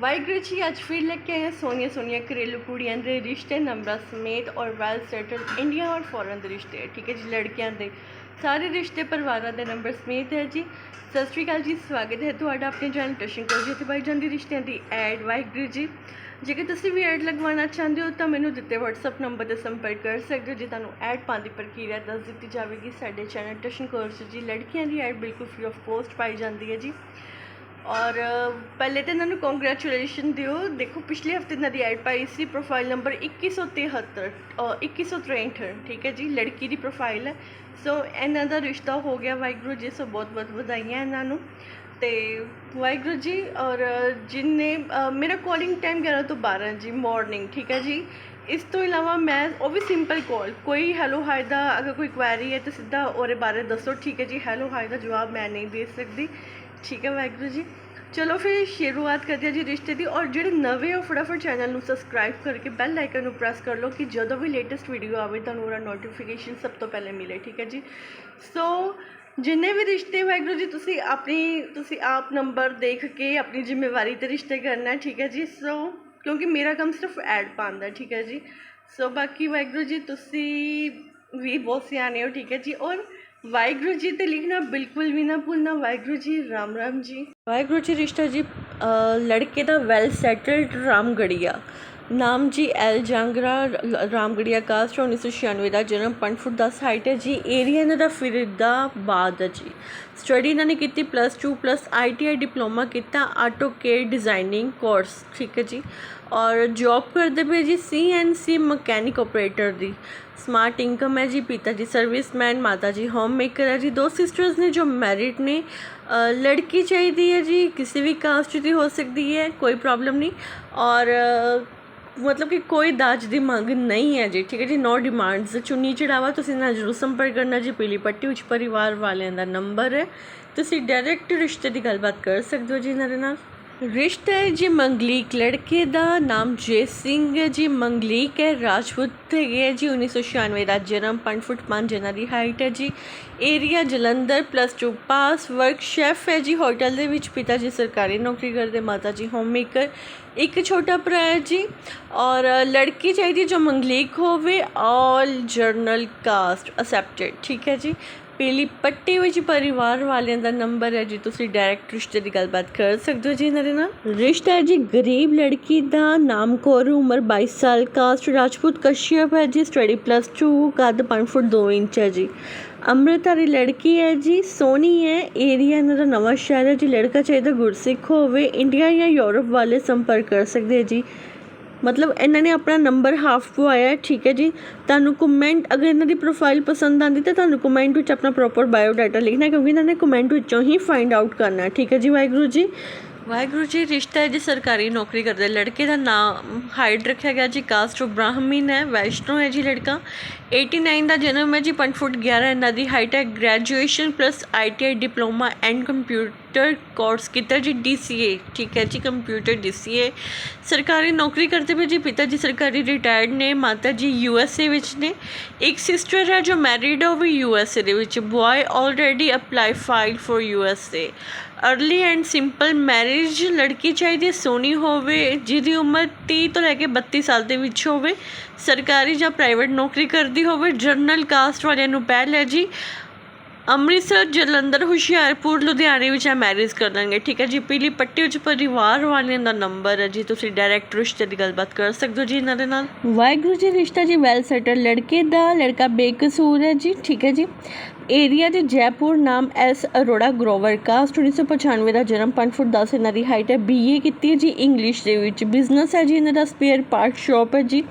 ਵਾਹਿਗੁਰੂ ਜੀ, ਅੱਜ ਫਿਰ ਲੈ ਕੇ ਆਏ ਹਾਂ ਸੋਹਣੀਆਂ ਸੋਹਣੀਆਂ ਘਰੇਲੂ ਕੁੜੀਆਂ ਦੇ ਰਿਸ਼ਤੇ, ਨੰਬਰਾਂ ਸਮੇਤ ਔਰ ਵੈਲ ਸੈਟਲਡ ਇੰਡੀਆ ਔਰ ਫੋਰਨ ਦੇ ਰਿਸ਼ਤੇ। ਠੀਕ ਹੈ ਜੀ, ਲੜਕੀਆਂ ਦੇ ਸਾਰੇ ਰਿਸ਼ਤੇ, ਪਰਿਵਾਰਾਂ ਦੇ ਨੰਬਰ ਸਮੇਤ ਹੈ ਜੀ। ਸਤਿ ਸ਼੍ਰੀ ਅਕਾਲ ਜੀ, ਸਵਾਗਤ ਹੈ ਤੁਹਾਡਾ ਆਪਣੇ ਚੈਨਲ ਟਸ਼ਨ ਕੋਲ 'ਤੇ ਬਾਈ ਜਾਂਦੀ ਰਿਸ਼ਤਿਆਂ ਦੀ ਐਡ ਵਾਹਿਗੁਰੂ ਜੀ, ਜੇਕਰ ਤੁਸੀਂ ਵੀ ਐਡ ਲਗਵਾਉਣਾ ਚਾਹੁੰਦੇ ਹੋ ਤਾਂ ਮੈਨੂੰ ਦਿੱਤੇ WhatsApp ਨੰਬਰ ਤੇ ਸੰਪਰਕ ਕਰ ਸਕਦੇ ਹੋ, ਜੇ ਤੁਹਾਨੂੰ ਐਡ ਪਾਉਣ ਦੀ ਪ੍ਰਕਿਰਿਆ ਦੱਸ ਦਿੱਤੀ ਜਾਵੇਗੀ। ਸਾਡੇ ਚੈਨਲ ਟਸ਼ਨ ਕੋਰਸ ਜੀ ਲੜਕੀਆਂ ਦੀ ਐਡ ਬਿਲਕੁਲ ਫ੍ਰੀ ਆਫ ਕੋਸਟ ਪਾਈ ਜਾਂਦੀ ਹੈ ਜੀ। ਔਰ ਪਹਿਲੇ ਤਾਂ ਇਹਨਾਂ ਨੂੰ ਕੰਗ੍ਰੈਚੁਲੇਸ਼ਨ ਦਿਓ। ਦੇਖੋ ਪਿਛਲੇ ਹਫ਼ਤੇ ਇਹਨਾਂ ਦੀ ਐਡ ਪਾਈ ਸੀ ਪ੍ਰੋਫਾਈਲ ਨੰਬਰ 2173 ਅ, 2163 ਠੀਕ ਹੈ ਜੀ? ਲੜਕੀ ਦੀ ਪ੍ਰੋਫਾਈਲ ਹੈ। ਸੋ ਇਹਨਾਂ ਦਾ ਰਿਸ਼ਤਾ ਹੋ ਗਿਆ। ਵਾਹਿਗੁਰੂ ਜੀ ਸੋ ਬਹੁਤ ਬਹੁਤ ਵਧਾਈਆਂ ਇਹਨਾਂ ਨੂੰ। ਤੇ ਵਾਹਿਗੁਰੂ ਜੀ ਔਰ ਅ, ਮੇਰਾ ਕਾਲਿੰਗ ਟਾਈਮ 11 ਤੋਂ 12 ਜੀ ਮਾਰਨਿੰਗ ਠੀਕ ਹੈ ਜੀ? ਇਸ ਤੋਂ ਇਲਾਵਾ ਮੈਂ ਉਹ ਵੀ ਸਿੰਪਲ ਕਾਲ ਕੋਈ ਹੈਲੋ ਹਾਈ ਦਾ ਅਗਰ ਕੋਈ ਕੁਐਰੀ ਹੈ ਤਾਂ ਸਿੱਧਾ ਉਹਦੇ ਬਾਰੇ ਦੱਸੋ। ਠੀਕ ਹੈ ਜੀ ਹੈਲੋ ਹਾਈ ਦਾ ਜਵਾਬ ਮੈਂ ਨਹੀਂ ਦੇ ਸਕਦੀ। ਠੀਕ ਹੈ ਵਾਹਿਗੁਰੂ ਜੀ ਚਲੋ ਫਿਰ ਸ਼ੁਰੂਆਤ ਕਰਦੇ ਹਾਂ ਜੀ ਰਿਸ਼ਤੇ ਦੀ ਔਰ ਜਿਹੜੇ ਨਵੇਂ ਹੋ ਫਟਾਫਟ ਚੈਨਲ ਨੂੰ ਸਬਸਕ੍ਰਾਈਬ ਕਰਕੇ ਬੈਲ ਆਈਕਨ ਨੂੰ ਪ੍ਰੈਸ ਕਰ ਲਓ ਕਿ ਜਦੋਂ ਵੀ ਲੇਟੈਸਟ ਵੀਡੀਓ ਆਵੇ ਤੁਹਾਨੂੰ ਉਹਦਾ ਨੋਟੀਫਿਕੇਸ਼ਨ ਸਭ ਤੋਂ ਪਹਿਲੇ ਮਿਲੇ ਠੀਕ ਹੈ ਜੀ ਸੋ ਜਿੰਨੇ ਵੀ ਰਿਸ਼ਤੇ ਵਾਹਿਗੁਰੂ ਜੀ ਤੁਸੀਂ ਆਪਣੀ ਤੁਸੀਂ ਆਪ ਨੰਬਰ ਦੇਖ ਕੇ ਆਪਣੀ ਜ਼ਿੰਮੇਵਾਰੀ ਤੇ ਰਿਸ਼ਤੇ ਕਰਨਾ ਹੈ, ਠੀਕ ਹੈ ਜੀ ਸੋ ਕਿਉਂਕਿ ਮੇਰਾ ਕੰਮ ਸਿਰਫ ਐਡ ਪਾਉਣ ਦਾ ਠੀਕ ਹੈ ਜੀ ਸੋ ਬਾਕੀ ਵਾਹਿਗੁਰੂ ਜੀ ਤੁਸੀਂ ਵੀ ਬਹੁਤ ਸਿਆਣੇ ਹੋ ਠੀਕ ਹੈ ਜੀ ਔਰ ਵਾਹਿਗੁਰੂ ਜੀ ਤੇ ਲਿਖਣਾ ਬਿਲਕੁਲ ਵੀ ਨਾ ਭੁੱਲਣਾ, ਵਾਹਿਗੁਰੂ ਜੀ, ਰਾਮ ਰਾਮ ਜੀ। ਵਾਹਿਗੁਰੂ ਜੀ, ਰਿਸ਼ਤਾ ਜੀ ਲੜਕੇ ਦਾ ਵੈਲ ਸੈਟਲਡ ਰਾਮਗੜੀਆ ਨਾਮ ਜੀ ਐਲ ਜਾਂਗਰਾ ਰਾਮਗੜੀਆ ਕਾਸਟ 1996 ਦਾ ਜਨਮ 5 ਫੁੱਟ 10 ਹਾਈਟ ਹੈ ਜੀ, ਏਰੀਆ ਇਹਨਾਂ ਦਾ ਫਰੀਦਾਬਾਦ ਹੈ ਜੀ। ਸਟੱਡੀ ਇਹਨਾਂ ਨੇ ਕੀਤੀ ਪਲੱਸ 2 ਪਲੱਸ ਆਈਟੀਆਈ ਡਿਪਲੋਮਾ ਕੀਤਾ ਆਟੋ ਕੇ ਡਿਜ਼ਾਈਨਿੰਗ ਕੋਰਸ ਠੀਕ ਹੈ ਜੀ। ਔਰ ਜੌਬ ਕਰਦੇ ਪਏ ਜੀ ਸੀਐਨਸੀ ਮਕੈਨਿਕ ਆਪਰੇਟਰ ਦੀ। ਸਮਾਰਟ ਇਨਕਮ ਹੈ ਜੀ, ਪਿਤਾ ਜੀ ਸਰਵਿਸਮੈਨ ਮਾਤਾ ਜੀ ਹੋਮ ਮੇਕਰ ਹੈ ਜੀ। ਦੋ ਸਿਸਟਰਸ ਨੇ ਜੋ ਮੈਰਿਡ ਨੇ ਲੜਕੀ ਚਾਹੀਦੀ ਹੈ ਜੀ, ਕਿਸੇ ਵੀ ਕਾਸਟ ਦੀ ਹੋ ਸਕਦੀ ਹੈ, ਕੋਈ ਪ੍ਰੋਬਲਮ ਨਹੀਂ। ਔਰ ਮਤਲਬ ਕਿ ਕੋਈ ਦਾਜ ਦੀ ਮੰਗ ਨਹੀਂ ਹੈ ਜੀ, ਠੀਕ ਹੈ ਜੀ ਨੋ ਡਿਮਾਂਡਸ ਚੁੰਨੀ ਚੜਾਵਾ ਤੁਸੀਂ ਨਾਲ ਜ਼ਰੂਰ ਸੰਪਰਕ ਕਰਨਾ ਜੀ, ਪੀਲੀ ਪੱਟੀ, ਉੱਚ ਪਰਿਵਾਰ ਵਾਲਿਆਂ ਦਾ ਨੰਬਰ ਹੈ। ਤੁਸੀਂ ਡਾਇਰੈਕਟ ਰਿਸ਼ਤੇ ਦੀ ਗੱਲਬਾਤ ਕਰ ਸਕਦੇ ਹੋ ਜੀ ਇਹਨਾਂ ਦੇ ਨਾਲ। ਰਿਸ਼ਤਾ ਹੈ ਜੀ ਮੰਗਲੀਕ ਲੜਕੇ ਦਾ, ਨਾਮ ਜੈ ਸਿੰਘ ਹੈ ਜੀ, ਮੰਗਲੀਕ ਹੈ, ਰਾਜਪੂਤ ਹੈਗੇ ਹੈ ਜੀ 1996 ਦਾ ਜਨਮ 5 ਫੁੱਟ 5 ਇਹਨਾਂ ਦੀ ਹਾਈਟ ਹੈ ਜੀ। Area Jalandhar plus 2 pass work chef ਹੈ ਜੀ ਹੋਟਲ ਦੇ ਵਿੱਚ ਪਿਤਾ ਜੀ ਸਰਕਾਰੀ ਨੌਕਰੀ ਕਰਦੇ, ਮਾਤਾ ਜੀ ਹੋਮ ਮੇਕਰ ਇੱਕ ਛੋਟਾ ਭਰਾ ਹੈ ਜੀ। ਔਰ ਲੜਕੀ ਚਾਹੀਦੀ ਜੋ ਮੰਗਲੀਕ ਹੋਵੇ ਆਲ ਜਰਨਲ ਕਾਸਟ ਅਸੈਪਟਡ ਠੀਕ ਹੈ ਜੀ। ਪੀਲੀ ਪੱਟੀ ਵਿੱਚ ਪਰਿਵਾਰ ਵਾਲਿਆਂ ਦਾ ਨੰਬਰ ਹੈ ਜੀ। ਤੁਸੀਂ ਡਾਇਰੈਕਟ ਰਿਸ਼ਤੇ ਦੀ ਗੱਲਬਾਤ ਕਰ ਸਕਦੇ ਹੋ ਜੀ ਇਹਨਾਂ ਦੇ ਨਾਲ। ਰਿਸ਼ਤਾ ਹੈ ਜੀ ਗਰੀਬ ਲੜਕੀ ਦਾ, ਨਾਮ ਕੌਰ, ਉਮਰ 22 ਸਾਲ ਕਾਸਟ ਰਾਜਪੂਤ ਕਸ਼ਯਪ ਹੈ ਜੀ ਸਟੱਡੀ ਪਲੱਸ 2 ਕੱਦ 5 ਫੁੱਟ 2 ਇੰਚ ਹੈ ਜੀ। ਅੰਮ੍ਰਿਤਧਾਰੀ ਲੜਕੀ ਹੈ ਜੀ, ਸੋਹਣੀ ਹੈ ਏਰੀਆ ਇਹਨਾਂ ਦਾ ਨਵਾਂ ਸ਼ਹਿਰ ਹੈ ਜੀ। ਲੜਕਾ ਚਾਹੀਦਾ ਗੁਰਸਿੱਖ ਹੋਵੇ ਇੰਡੀਆ ਜਾਂ ਯੂਰਪ ਵਾਲੇ ਸੰਪਰਕ ਕਰ ਸਕਦੇ ਜੀ। ਮਤਲਬ ਇਹਨਾਂ ਨੇ ਆਪਣਾ ਨੰਬਰ ਹਾਫ ਪਵਾਇਆ ਠੀਕ ਹੈ ਜੀ। ਤੁਹਾਨੂੰ ਕਮੈਂਟ ਅਗਰ ਇਹਨਾਂ ਦੀ ਪ੍ਰੋਫਾਈਲ ਪਸੰਦ ਆਂਦੀ ਤਾਂ ਤੁਹਾਨੂੰ ਕਮੈਂਟ ਵਿੱਚ ਆਪਣਾ ਪ੍ਰੋਪਰ ਬਾਇਓ ਡਾਟਾ ਲਿਖਣਾ ਕਿਉਂਕਿ ਇਹਨਾਂ ਨੇ ਕਮੈਂਟ ਵਿੱਚੋਂ ਹੀ ਫਾਈਂਡ ਆਊਟ ਕਰਨਾ ਠੀਕ ਹੈ ਜੀ, ਵਾਹਿਗੁਰੂ ਜੀ। ਵਾਹਿਗੁਰੂ ਜੀ, ਰਿਸ਼ਤਾ ਹੈ ਜੀ, ਸਰਕਾਰੀ ਨੌਕਰੀ ਕਰਦੇ। ਲੜਕੇ ਦਾ ਨਾਮ ਹਾਈਡ ਰੱਖਿਆ ਗਿਆ ਜੀ, ਕਾਸਟ ਬ੍ਰਾਹਮਣ ਹੈ, ਵੈਸ਼ਨੋ ਹੈ ਜੀ ਲੜਕਾ। 89 ਦਾ ਜਨਮ ਹੈ ਜੀ 5 ਫੁੱਟ 11 ਇਹਨਾਂ ਦੀ ਹਾਈਟ ਹੈ। Graduation plus ITI diploma and computer course ਕੀਤਾ ਜੀ ਡੀਸੀਏ ਠੀਕ ਹੈ ਜੀ ਕੰਪਿਊਟਰ ਡੀਸੀਏ ਸਰਕਾਰੀ ਨੌਕਰੀ ਕਰਦੇ ਪਏ ਜੀ, ਪਿਤਾ ਜੀ ਸਰਕਾਰੀ ਰਿਟਾਇਰਡ ਨੇ, ਮਾਤਾ ਜੀ ਯੂਐਸਏ ਵਿੱਚ ਨੇ। ਇੱਕ ਸਿਸਟਰ ਹੈ ਜੋ ਮੈਰਿਡ ਹੈ ਉਹ ਵੀ ਯੂਐਸਏ ਦੇ ਵਿੱਚ। Boy already apply file for USA early and simple marriage ਲੜਕੀ ਚਾਹੀਦੀ ਹੈ ਸੋਹਣੀ ਹੋਵੇ, ਜਿਹਦੀ ਉਮਰ 30 ਤੋਂ ਲੈ ਕੇ 32 ਸਾਲ ਦੇ ਵਿੱਚ ਹੋਵੇ। ਸਰਕਾਰੀ ਜਾਂ ਪ੍ਰਾਈਵੇਟ ਨੌਕਰੀ ਕਰਦੀ ਹੋਵੇ ਜਨਰਲ ਕਾਸਟ ਵਾਲਿਆਂ ਨੂੰ ਪਹਿਲ ਹੈ ਜੀ। ਅੰਮ੍ਰਿਤਸਰ, ਜਲੰਧਰ, ਹੁਸ਼ਿਆਰਪੁਰ, ਲੁਧਿਆਣੇ ਵਿੱਚ ਆ ਮੈਰਿਜ ਕਰ ਦਾਂਗੇ। ਠੀਕ ਹੈ ਜੀ? ਪੀਲੀ ਪੱਟੀ ਵਿੱਚ ਪਰਿਵਾਰ ਵਾਲਿਆਂ ਦਾ ਨੰਬਰ ਹੈ ਜੀ। ਤੁਸੀਂ ਡਾਇਰੈਕਟ ਰਿਸ਼ਤੇ ਦੀ ਗੱਲਬਾਤ ਕਰ ਸਕਦੇ ਹੋ ਜੀ ਇਹਨਾਂ ਦੇ ਨਾਲ। ਵਾਹਿਗੁਰੂ ਜੀ, ਰਿਸ਼ਤਾ ਜੀ ਵੈਲ ਸੈਟਲ ਲੜਕੇ ਦਾ, ਲੜਕਾ ਬੇਕਸੂਰ ਹੈ ਜੀ। ਠੀਕ ਹੈ ਜੀ? ਏਰੀਆ ਦੇ ਜੈਪੁਰ, ਨਾਮ ਐਸ ਅਰੋੜਾ ਗਰੋਵਰ ਕਾਸਟ। 1995 ਦਾ ਜਨਮ 5 ਫੁੱਟ 10 ਇਹਨਾਂ ਦੀ ਹਾਈਟ ਹੈ। ਬੀਏ ਕੀਤੀ ਹੈ ਜੀ ਇੰਗਲਿਸ਼ ਦੇ ਵਿੱਚ। ਬਿਜ਼ਨਸ ਹੈ ਜੀ ਇਹਨਾਂ ਦਾ ਸਪੇਅਰ ਪਾਰਟ ਸ਼ਾਪ ਹੈ ਜੀ।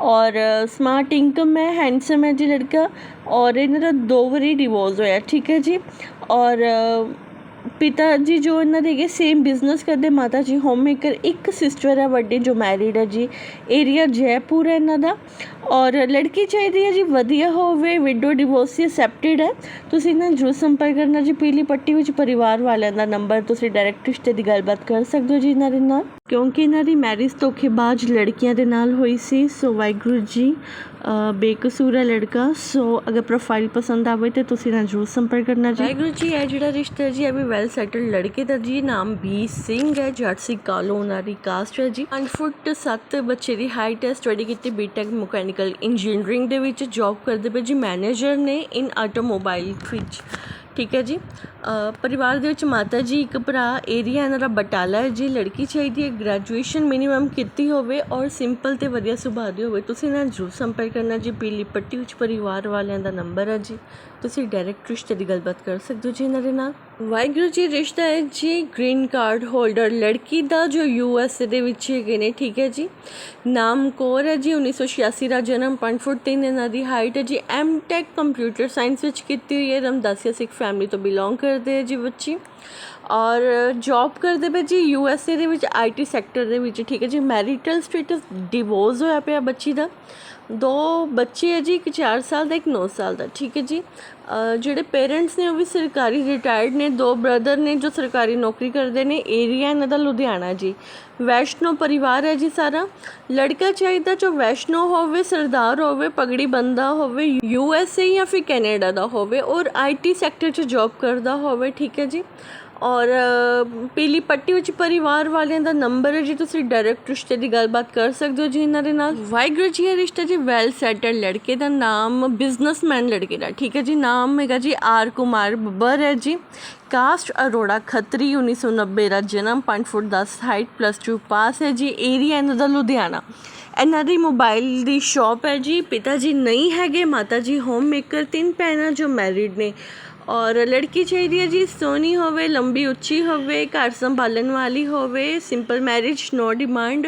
ਔਰ ਸਮਾਰਟ ਇਨਕਮ ਹੈ ਹੈਂਡਸਮ ਹੈ ਜੀ ਲੜਕਾ ਔਰ ਇਹਨਾਂ ਦਾ ਦੋ ਵਾਰੀ ਡਿਵੋਰਸ ਹੋਇਆ, ਠੀਕ ਹੈ ਜੀ? ਔਰ ਪਿਤਾ ਜੀ ਜੋ ਇਹਨਾਂ ਦੇ ਹੈਗੇ ਸੇਮ ਬਿਜ਼ਨਸ ਕਰਦੇ ਮਾਤਾ ਜੀ ਹੋਮ ਮੇਕਰ ਇੱਕ ਸਿਸਟਰ ਹੈ, ਵੱਡੀ ਜੋ ਮੈਰਿਡ ਹੈ ਜੀ ਏਰੀਆ ਜੈਪੁਰ ਹੈ ਇਹਨਾਂ ਦਾ। ਔਰ ਲੜਕੀ ਚਾਹੀਦੀ ਹੈ ਜੀ, ਵਧੀਆ ਹੋਵੇ ਵਿਡੋ ਡਿਵੋਰਸੀ ਅਸੈਪਟਡ ਹੈ। ਤੁਸੀਂ ਇਹਨਾਂ ਨਾਲ ਜ਼ਰੂਰ ਸੰਪਰਕ ਕਰਨਾ ਜੀ, ਪੀਲੀ ਪੱਟੀ ਵਿੱਚ ਪਰਿਵਾਰ ਵਾਲਿਆਂ ਦਾ ਨੰਬਰ ਤੁਸੀਂ ਡਾਇਰੈਕਟ ਰਿਸ਼ਤੇ ਦੀ ਗੱਲਬਾਤ ਕਰ ਸਕਦੇ ਹੋ ਜੀ ਇਹਨਾਂ ਦੇ ਨਾਲ। ਕਿਉਂਕਿ ਇਹਨਾਂ ਦੀ ਮੈਰਿਜ ਧੋਖੇਬਾਜ਼ ਲੜਕੀਆਂ ਦੇ ਨਾਲ ਹੋਈ ਸੀ, ਸੋ ਵਾਹਿਗੁਰੂ ਜੀ ਬੇਕਸੂਰ ਹੈ ਲੜਕਾ, ਸੋ ਅਗਰ ਪ੍ਰੋਫਾਈਲ ਪਸੰਦ ਆਵੇ ਤੇ ਤੁਸੀਂ ਨਾਲ ਜ਼ਰੂਰ ਸੰਪਰਕ ਕਰਨਾ ਜੀ। ਵਾਹਿਗੁਰੂ ਜੀ, ਇਹ ਜਿਹੜਾ ਰਿਸ਼ਤਾ ਜੀ, ਇਹ ਵੀ ਵੈਲ ਸੈਟਲਡ ਲੜਕੇ ਦਾ ਜੀ, ਨਾਮ ਬੀ ਸਿੰਘ ਹੈ, ਜੱਟ ਸੀ ਕਾਲੋ, ਉਹਨਾਂ ਦੀ ਕਾਸਟ ਹੈ ਜੀ। 5 ਫੁੱਟ 7 ਬੱਚੇ ਦੀ ਹਾਈਟ ਹੈ ਸਟੱਡੀ ਕੀਤੀ ਬੀਟੈਕ ਮਕੈਨੀਕਲ ਇੰਜੀਨੀਅਰਿੰਗ ਦੇ ਵਿੱਚ ਜੌਬ ਕਰਦੇ ਪਏ ਜੀ ਮੈਨੇਜਰ ਨੇ ਇਨ ਆਟੋਮੋਬਾਈਲ ਵਿੱਚ। ਠੀਕ ਹੈ ਜੀ। ਪਰਿਵਾਰ ਦੇ ਵਿੱਚ ਮਾਤਾ ਜੀ, ਇੱਕ ਭਰਾ ਏਰੀਆ ਇਹਨਾਂ ਦਾ ਬਟਾਲਾ ਹੈ ਜੀ। ਲੜਕੀ ਚਾਹੀਦੀ ਹੈ ਗ੍ਰੈਜੂਏਸ਼ਨ ਮਿਨੀਮਮ ਕੀਤੀ ਹੋਵੇ ਔਰ ਸਿੰਪਲ ਤੇ ਵਧੀਆ ਸੁਭਾਅ ਦੀ ਹੋਵੇ। ਤੁਸੀਂ ਨਾਲ ਜ਼ਰੂਰ ਸੰਪਰਕ ਕਰਨਾ ਜੀ। ਪੀਲੀ ਪੱਟੀ ਵਿੱਚ ਪਰਿਵਾਰ ਵਾਲਿਆਂ ਦਾ ਨੰਬਰ ਹੈ ਜੀ। ਤੁਸੀਂ ਡਾਇਰੈਕਟ ਰਿਸ਼ਤੇ ਦੀ ਗੱਲਬਾਤ ਕਰ ਸਕਦੇ ਹੋ ਜੀ ਇਹਨਾਂ ਦੇ ਨਾਲ। ਵਾਹਿਗੁਰੂ ਜੀ, ਰਿਸ਼ਤਾ ਹੈ ਜੀ ਗ੍ਰੀਨ ਕਾਰਡ ਹੋਲਡਰ ਲੜਕੀ ਦਾ ਜੋ ਯੂ ਐਸ ਏ ਦੇ ਵਿੱਚ ਹੈਗੇ ਨੇ, ਠੀਕ ਹੈ ਜੀ। ਨਾਮ ਕੌਰ ਹੈ ਜੀ 1986 ਦਾ ਜਨਮ 5 ਫੁੱਟ 3 ਇਹਨਾਂ ਦੀ ਹਾਈਟ ਹੈ ਜੀ। ਐਮ ਟੈਕ ਕੰਪਿਊਟਰ ਸਾਇੰਸ ਵਿੱਚ ਕੀਤੀ ਹੋਈ ਹੈ, ਰਮਦਾਸੀਆ ਸਿੱਖ ਫੈਮਿਲੀ ਤੋਂ ਬਿਲੋਂਗ ਕਰਦੇ ਹੈ ਜੀ ਬੱਚੀ। ਔਰ ਜੋਬ ਕਰਦੇ ਪਏ ਜੀ ਯੂ ਐਸ ਏ ਦੇ ਵਿੱਚ ਆਈ ਟੀ ਸੈਕਟਰ ਦੇ ਵਿੱਚ, ਠੀਕ ਹੈ ਜੀ। ਮੈਰਿਟਲ ਸਟੇਟਸ ਡਿਵੋਰਸ ਹੋਇਆ ਪਿਆ ਬੱਚੀ ਦਾ। ਦੋ ਬੱਚੇ ਹੈ ਜੀ, ਇੱਕ 4 ਸਾਲ ਦਾ, ਇੱਕ 9 ਸਾਲ ਦਾ, ਠੀਕ ਹੈ ਜੀ। ਜਿਹੜੇ ਪੇਰੈਂਟਸ ਨੇ, ਉਹ ਵੀ ਸਰਕਾਰੀ ਰਿਟਾਇਰਡ ਨੇ। ਦੋ ਬ੍ਰਦਰ ਨੇ ਜੋ ਸਰਕਾਰੀ ਨੌਕਰੀ ਕਰਦੇ ਨੇ ਏਰੀਆ ਇਹਨਾਂ ਦਾ ਲੁਧਿਆਣਾ ਜੀ। ਵੈਸ਼ਨੋ ਪਰਿਵਾਰ ਹੈ ਜੀ ਸਾਰਾ। ਲੜਕਾ ਚਾਹੀਦਾ ਜੋ ਵੈਸ਼ਨੋ ਹੋਵੇ, ਸਰਦਾਰ ਹੋਵੇ, ਪਗੜੀ ਬੰਦਾ ਹੋਵੇ ਯੂ ਐਸ ਏ ਜਾਂ ਫਿਰ ਕੈਨੇਡਾ ਦਾ ਹੋਵੇ, ਔਰ ਆਈ ਟੀ ਸੈਕਟਰ 'ਚ ਜੌਬ ਕਰਦਾ ਹੋਵੇ, ਠੀਕ ਹੈ ਜੀ। ਔਰ ਪੀਲੀ ਪੱਟੀ ਵਿੱਚ ਪਰਿਵਾਰ ਵਾਲਿਆਂ ਦਾ ਨੰਬਰ ਹੈ ਜੀ, ਤੁਸੀਂ ਡਾਇਰੈਕਟ ਰਿਸ਼ਤੇ ਦੀ ਗੱਲਬਾਤ ਕਰ ਸਕਦੇ ਹੋ ਜੀ ਇਹਨਾਂ ਦੇ ਨਾਲ। ਵਾਹਿਗੁਰੂ ਜੀ, ਇਹ ਰਿਸ਼ਤਾ ਜੀ ਵੈਲ ਸੈਟਲ ਲੜਕੇ ਦਾ ਨਾਮ ਬਿਜ਼ਨਸਮੈਨ ਲੜਕੇ ਦਾ, ਠੀਕ ਹੈ ਜੀ? ਨਾਮ ਹੈਗਾ ਜੀ ਆਰ ਕੁਮਾਰ ਬੱਬਰ ਹੈ ਜੀ। ਕਾਸਟ ਅਰੋੜਾ ਖੱਤਰੀ 1990 ਦਾ ਜਨਮ 5 ਫੁੱਟ 10 ਹਾਈਟ ਪਲੱਸ 2 ਪਾਸ ਹੈ ਜੀ ਏਰੀਆ ਇਹਨਾਂ ਦਾ ਲੁਧਿਆਣਾ। ਇਹਨਾਂ ਦੀ ਮੋਬਾਈਲ ਦੀ ਸ਼ਾਪ ਹੈ ਜੀ, ਪਿਤਾ ਜੀ ਨਹੀਂ ਹੈਗੇ, ਮਾਤਾ ਜੀ ਹੋਮ ਮੇਕਰ ਤਿੰਨ ਭੈਣਾਂ ਜੋ ਮੈਰਿਡ ਨੇ। ਔਰ ਲੜਕੀ ਚਾਹੀਦੀ ਹੈ ਜੀ ਸੋਹਣੀ ਹੋਵੇ, ਲੰਬੀ ਉੱਚੀ ਹੋਵੇ, ਘਰ ਸੰਭਾਲਣ ਵਾਲੀ ਹੋਵੇ ਸਿੰਪਲ ਮੈਰਿਜ ਨੋ ਡਿਮਾਂਡ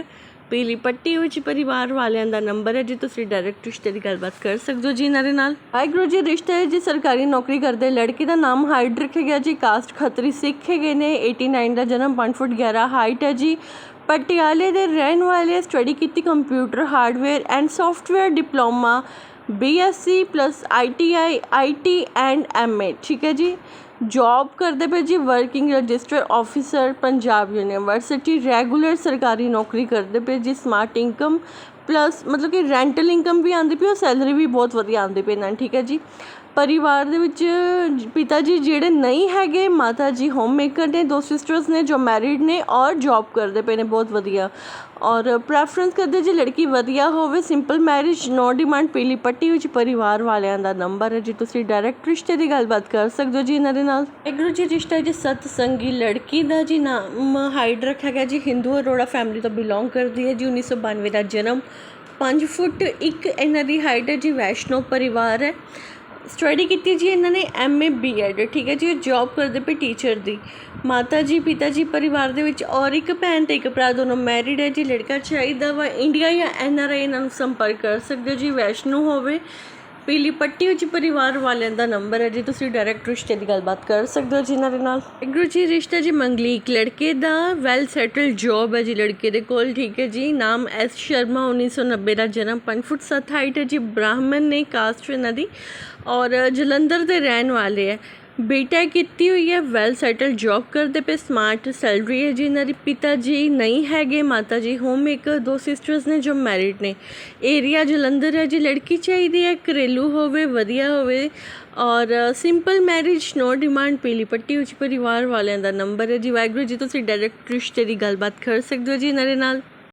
ਪੀਲੀ ਪੱਟੀ ਵਿੱਚ ਪਰਿਵਾਰ ਵਾਲਿਆਂ ਦਾ ਨੰਬਰ ਹੈ ਜੀ, ਤੁਸੀਂ ਡਾਇਰੈਕਟ ਰਿਸ਼ਤੇ ਦੀ ਗੱਲਬਾਤ ਕਰ ਸਕਦੇ ਹੋ ਜੀ ਇਹਨਾਂ ਦੇ ਨਾਲ। ਵਾਹਿਗੁਰੂ ਜੀ, ਰਿਸ਼ਤਾ ਹੈ ਜੀ, ਸਰਕਾਰੀ ਨੌਕਰੀ ਕਰਦੇ ਲੜਕੀ ਦਾ ਨਾਮ ਹਾਈਡ ਰੱਖਿਆ ਗਿਆ ਜੀ ਕਾਸਟ ਖੱਤਰੀ ਸਿੱਖ ਹੈਗੇ ਨੇ 89 ਦਾ ਜਨਮ 5 ਫੁੱਟ 11 ਹਾਈਟ ਹੈ ਜੀ। ਪਟਿਆਲੇ ਦੇ ਰਹਿਣ ਵਾਲੇ ਸਟੱਡੀ ਕੀਤੀ computer hardware and software diploma BSc plus ITI IT and MA ਠੀਕ ਹੈ ਜੀ ਜੌਬ ਕਰਦੇ ਪਏ ਜੀ working register officer Punjab university regular ਸਰਕਾਰੀ ਨੌਕਰੀ ਕਰਦੇ ਪਏ ਜੀ ਸਮਾਰਟ ਇਨਕਮ ਪਲੱਸ ਮਤਲਬ ਕਿ ਰੈਂਟਲ ਇਨਕਮ ਵੀ ਆਉਂਦੀ ਪਈ ਔਰ ਸੈਲਰੀ ਵੀ ਬਹੁਤ ਵਧੀਆ ਆਉਂਦੀ ਪਈ ਇਹਨਾਂ ਨੂੰ ਠੀਕ ਹੈ ਜੀ ਪਰਿਵਾਰ ਦੇ ਵਿੱਚ ਪਿਤਾ ਜੀ ਜਿਹੜੇ ਨਹੀਂ ਹੈਗੇ ਮਾਤਾ ਜੀ ਹੋਮ ਮੇਕਰ ਨੇ, ਦੋ ਸਿਸਟਰਸ ਨੇ, ਜੋ ਮੈਰਿਡ ਨੇ ਔਰ ਜੌਬ ਕਰਦੇ ਪਏ ਨੇ, ਬਹੁਤ ਵਧੀਆ। ਔਰ ਪ੍ਰੈਫਰੈਂਸ ਕਰਦੇ ਜੀ ਲੜਕੀ ਵਧੀਆ ਹੋਵੇ ਸਿੰਪਲ ਮੈਰਿਜ ਨੋ ਡਿਮਾਂਡ ਪੀਲੀ ਪੱਟੀ ਵਿੱਚ ਪਰਿਵਾਰ ਵਾਲਿਆਂ ਦਾ ਨੰਬਰ ਹੈ। ਜੀ ਤੁਸੀਂ ਡਾਇਰੈਕਟ ਰਿਸ਼ਤੇ ਦੀ ਗੱਲਬਾਤ ਕਰ ਸਕਦੇ ਹੋ ਜੀ ਇਹਨਾਂ ਦੇ ਨਾਲ। ਐਗਰੂ ਜੀ, ਰਿਸ਼ਤਾ ਜੀ ਸਤਸੰਗੀ ਲੜਕੀ ਦਾ ਜੀ ਨਾਮ ਹਾਈਡ ਰੱਖਿਆ ਗਿਆ ਜੀ। ਹਿੰਦੂ ਅਰੋੜਾ ਫੈਮਿਲੀ ਤੋਂ ਬਿਲੋਂਗ ਕਰਦੀ ਹੈ ਜੀ। 1992 ਦਾ ਜਨਮ। 5 ਫੁੱਟ ਇੱਕ ਇਹਨਾਂ ਦੀ ਹਾਈਟ ਹੈ ਜੀ। ਵੈਸ਼ਨੋ ਪਰਿਵਾਰ ਹੈ। ਸਟੱਡੀ ਕੀਤੀ ਜੀ, ਇਹਨਾਂ ਨੇ ਐਮਏ ਬੀਐਡ ਠੀਕ ਹੈ ਜੀ, ਉਹ ਜੌਬ ਕਰਦੇ ਪਏ ਟੀਚਰ ਦੀ। ਮਾਤਾ ਜੀ, ਪਿਤਾ ਜੀ ਪਰਿਵਾਰ ਦੇ ਵਿੱਚ ਔਰ ਇੱਕ ਭੈਣ ਤੇ ਇੱਕ ਭਰਾ, ਦੋਨੋਂ ਮੈਰਿਡ ਹੈ ਜੀ, ਲੜਕਾ ਚਾਹੀਦਾ ਵਾ ਇੰਡੀਆ ਜਾਂ ਐਨਆਰਆਈ ਇਹਨਾਂ ਨੂੰ ਸੰਪਰਕ ਕਰ ਸਕਦੇ ਹੋ ਜੀ, ਵੈਸ਼ਨੂ ਹੋਵੇ ਪੀਲੀ ਪੱਟੀ ਵਿੱਚ ਪਰਿਵਾਰ ਵਾਲਿਆਂ ਦਾ ਨੰਬਰ ਹੈ ਜੀ। ਤੁਸੀਂ ਡਾਇਰੈਕਟ ਰਿਸ਼ਤੇ ਦੀ ਗੱਲਬਾਤ ਕਰ ਸਕਦੇ ਹੋ ਜੀ ਇਹਨਾਂ ਦੇ ਨਾਲ। ਗੁਰੂ ਜੀ, ਰਿਸ਼ਤਾ ਜੀ ਮੰਗਲੀਕ ਲੜਕੇ ਦਾ। ਵੈਲ ਸੈਟਲਡ ਜੌਬ ਹੈ ਜੀ ਲੜਕੇ ਦੇ ਕੋਲ, ਠੀਕ ਹੈ ਜੀ। ਨਾਮ ਐਸ ਸ਼ਰਮਾ 1990 ਦਾ ਜਨਮ। 5 ਫੁੱਟ 7 ਹਾਈਟ ਹੈ ਜੀ। ਬ੍ਰਾਹਮਣ ਨੇ ਕਾਸਟ ਇਹਨਾਂ ਦੀ। ਔਰ ਜਲੰਧਰ ਦੇ ਰਹਿਣ ਵਾਲੇ ਹੈ। ਬੇਟਾ ਕੀਤੀ ਹੋਈ ਹੈ ਵੈਲ ਸੈਟਲਡ ਜੌਬ ਕਰਦੇ ਪਏ ਸਮਾਰਟ ਸੈਲਰੀ ਹੈ ਜੀ ਇਹਨਾਂ ਦੇ, ਪਿਤਾ ਜੀ ਨਹੀਂ ਹੈਗੇ, ਮਾਤਾ ਜੀ ਹੋਮ ਮੇਕਰ ਦੋ ਸਿਸਟਰਸ ਨੇ ਜੋ ਮੈਰਿਡ ਨੇ। ਏਰੀਆ ਜਲੰਧਰ ਹੈ ਜੀ, ਲੜਕੀ ਚਾਹੀਦੀ ਹੈ, ਘਰੇਲੂ ਹੋਵੇ, ਵਧੀਆ ਹੋਵੇ, ਔਰ ਸਿੰਪਲ ਮੈਰਿਜ ਨੋ ਡਿਮਾਂਡ ਪੀਲੀ ਪੱਟੀ ਵਿੱਚ ਪਰਿਵਾਰ ਵਾਲਿਆਂ ਦਾ ਨੰਬਰ ਹੈ ਜੀ। ਵਾਹਿਗੁਰੂ ਜੀ, ਤੁਸੀਂ ਡਾਇਰੈਕਟ ਰਿਸ਼ਤੇ ਦੀ ਗੱਲਬਾਤ ਕਰ ਸਕਦੇ ਹੋ ਜੀ ਇਹਨਾਂ ਦੇ ਨਾਲ।